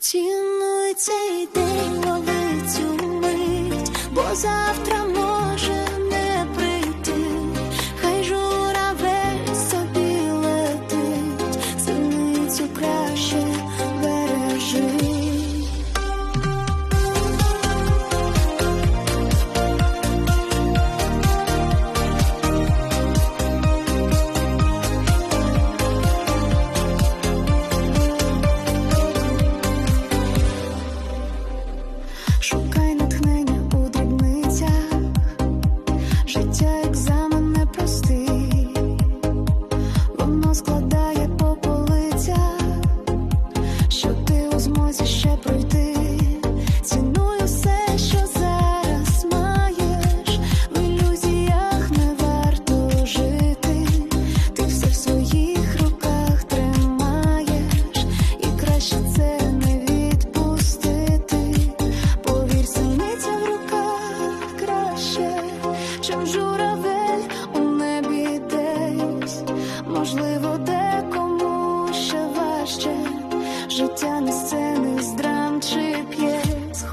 Цінуй цей день, лови цю мить, бо завтра. життя на сцени з драм чи п'єс.